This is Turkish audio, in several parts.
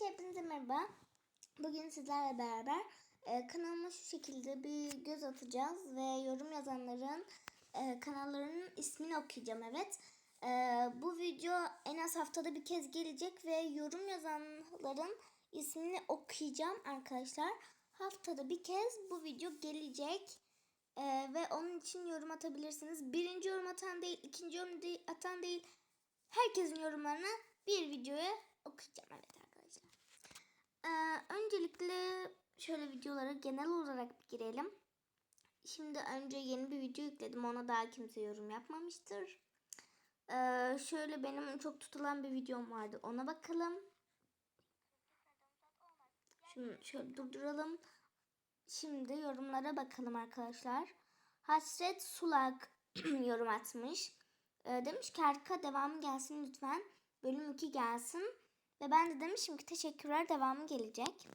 Arkadaşlar hepinize merhaba. Bugün sizlerle beraber e, kanalıma şu şekilde bir göz atacağız ve yorum yazanların e, kanallarının ismini okuyacağım evet. E, bu video en az haftada bir kez gelecek ve yorum yazanların ismini okuyacağım arkadaşlar. Haftada bir kez bu video gelecek. E, ve onun için yorum atabilirsiniz. Birinci yorum atan değil, ikinci yorum atan değil. Herkesin yorumlarını bir videoya okuyacağım evet arkadaşlar. Ee, öncelikle şöyle videolara genel olarak bir girelim. Şimdi önce yeni bir video yükledim. Ona daha kimse yorum yapmamıştır. Ee, şöyle benim çok tutulan bir videom vardı. Ona bakalım. Şimdi şöyle durduralım. Şimdi yorumlara bakalım arkadaşlar. Hasret Sulak yorum atmış. Ee, demiş ki harika devamı gelsin lütfen. Bölüm 2 gelsin. Ve ben de demişim ki teşekkürler devamı gelecek.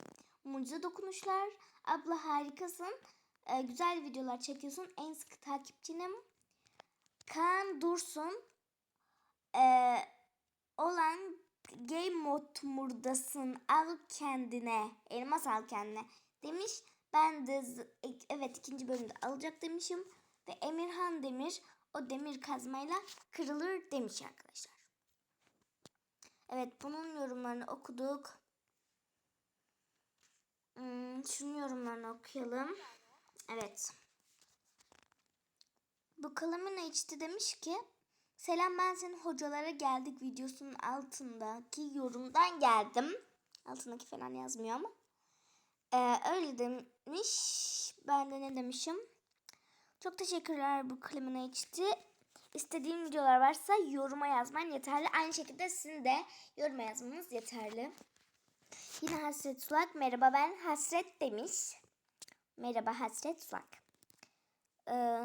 Mucize dokunuşlar. Abla harikasın. Ee, güzel videolar çekiyorsun. En sıkı takipçinim. Kaan Dursun. Ee, olan game modmurdasın. Al kendine. Elmas al kendine. Demiş. Ben de evet ikinci bölümde alacak demişim. Ve Emirhan Demir o demir kazmayla kırılır demiş arkadaşlar. Evet bunun yorumlarını okuduk. Hmm, şunun yorumlarını okuyalım. Evet. Bu kalemine içti demiş ki Selam ben senin hocalara geldik videosunun altındaki yorumdan geldim. Altındaki falan yazmıyor ama. Ee, öyle demiş. Ben de ne demişim? Çok teşekkürler bu kalemine içti. İstediğim videolar varsa yoruma yazman yeterli. Aynı şekilde sizin de yoruma yazmanız yeterli. Yine Hasret Sulak. Merhaba ben Hasret demiş. Merhaba Hasret Sulak. Ee,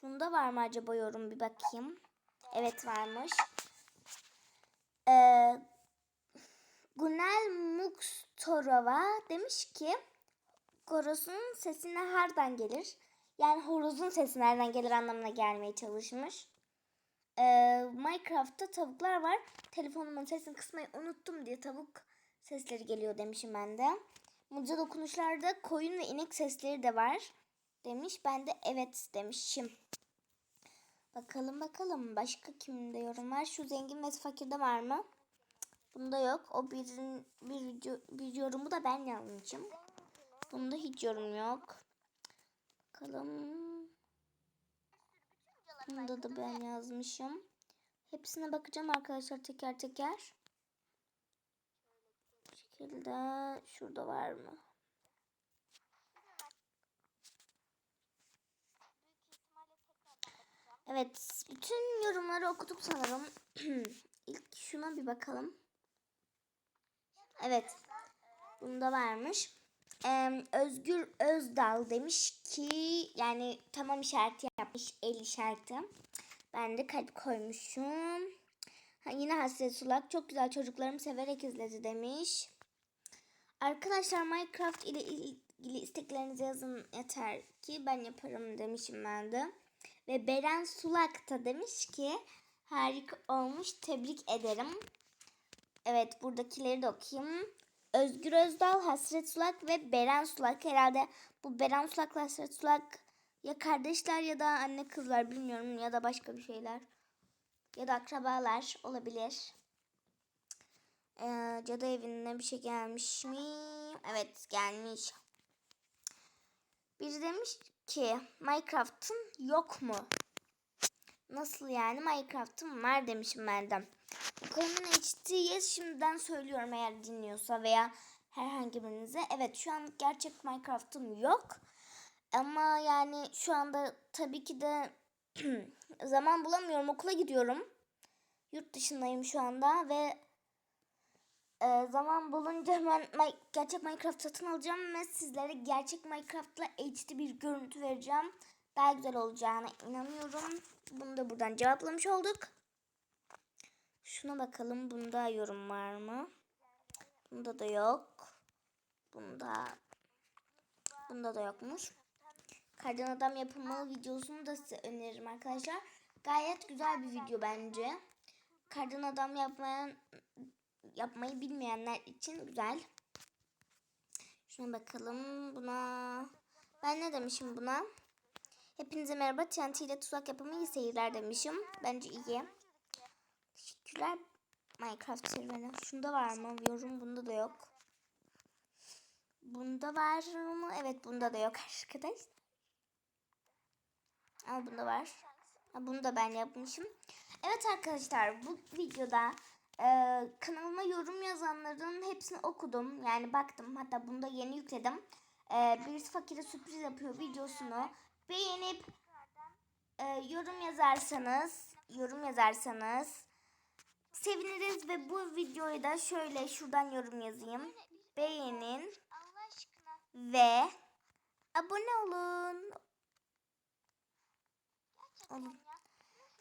şunda var mı acaba yorum bir bakayım. Evet varmış. Ee, Gunel Mukstorova demiş ki Horozun sesi nereden gelir? Yani horozun sesi nereden gelir anlamına gelmeye çalışmış. Ee, Minecraft'ta tavuklar var. Telefonumun sesini kısmayı unuttum diye tavuk sesleri geliyor demişim ben de. Mucize dokunuşlarda koyun ve inek sesleri de var demiş. Ben de evet demişim. Bakalım bakalım başka kimde yorum var? Şu zengin ve fakirde var mı? Bunda yok. O birin, bir, bir yorumu da ben yazmışım. Bunda hiç yorum yok. Bakalım. Bunda da ben yazmışım. Hepsine bakacağım arkadaşlar teker teker. Bu şekilde şurada var mı? Evet, bütün yorumları okuduk sanırım. İlk şuna bir bakalım. Evet. Bunda varmış. Özgür Özdal demiş ki yani tamam işareti yapmış el işareti. Ben de kalp koymuşum. Ha, yine Hasret Sulak çok güzel çocuklarım severek izledi demiş. Arkadaşlar Minecraft ile ilgili isteklerinizi yazın yeter ki ben yaparım demişim ben de. Ve Beren Sulak da demiş ki harika olmuş tebrik ederim. Evet buradakileri de okuyayım. Özgür Özdal, Hasret Sulak ve Beren Sulak. Herhalde bu Beren Sulak'la Hasret Sulak ya kardeşler ya da anne kızlar bilmiyorum ya da başka bir şeyler. Ya da akrabalar olabilir. Ee, cadı evine bir şey gelmiş mi? Evet gelmiş. Biri demiş ki Minecraft'ın yok mu? Nasıl yani Minecraft'ın var demişim ben de. Konunun HT'ye şimdiden söylüyorum eğer dinliyorsa veya herhangi birinize. Evet şu an gerçek Minecraft'ım yok. Ama yani şu anda tabii ki de zaman bulamıyorum. Okula gidiyorum. Yurt dışındayım şu anda ve e, zaman bulunca hemen gerçek Minecraft satın alacağım ve sizlere gerçek Minecraft'la HD bir görüntü vereceğim. Daha güzel olacağına inanıyorum. Bunu da buradan cevaplamış olduk. Şuna bakalım. Bunda yorum var mı? Bunda da yok. Bunda Bunda da yokmuş. Kardan adam yapılmalı videosunu da size öneririm arkadaşlar. Gayet güzel bir video bence. Kardan adam yapmayan yapmayı bilmeyenler için güzel. Şuna bakalım buna. Ben ne demişim buna? Hepinize merhaba. TNT ile tuzak yapımı iyi seyirler demişim. Bence iyi. Teşekkürler. Minecraft serüveni. Şunda var mı? Yorum bunda da yok. Bunda var mı? Evet bunda da yok arkadaş. Ama bunda var. Ha, bunu da ben yapmışım. Evet arkadaşlar bu videoda e, kanalıma yorum yazanların hepsini okudum. Yani baktım hatta bunu da yeni yükledim. E, birisi fakire sürpriz yapıyor videosunu beğenip e, yorum yazarsanız yorum yazarsanız seviniriz ve bu videoyu da şöyle şuradan yorum yazayım. Beğenin ve abone olun.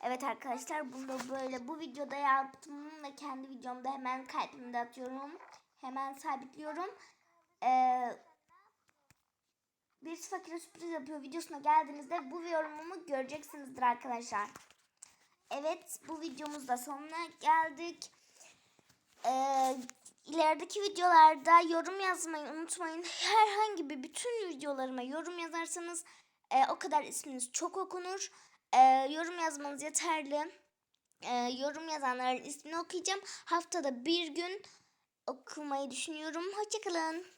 Evet arkadaşlar bunu da böyle bu videoda yaptım ve kendi videomda hemen kaydımda atıyorum. Hemen sabitliyorum. Ee, bir fakire sürpriz yapıyor videosuna geldiğinizde bu yorumumu göreceksinizdir arkadaşlar. Evet bu videomuzda sonuna geldik. Ee, ilerideki videolarda yorum yazmayı unutmayın. Herhangi bir bütün videolarıma yorum yazarsanız e, o kadar isminiz çok okunur. E, yorum yazmanız yeterli. E, yorum yazanların ismini okuyacağım. Haftada bir gün okumayı düşünüyorum. Hoşçakalın.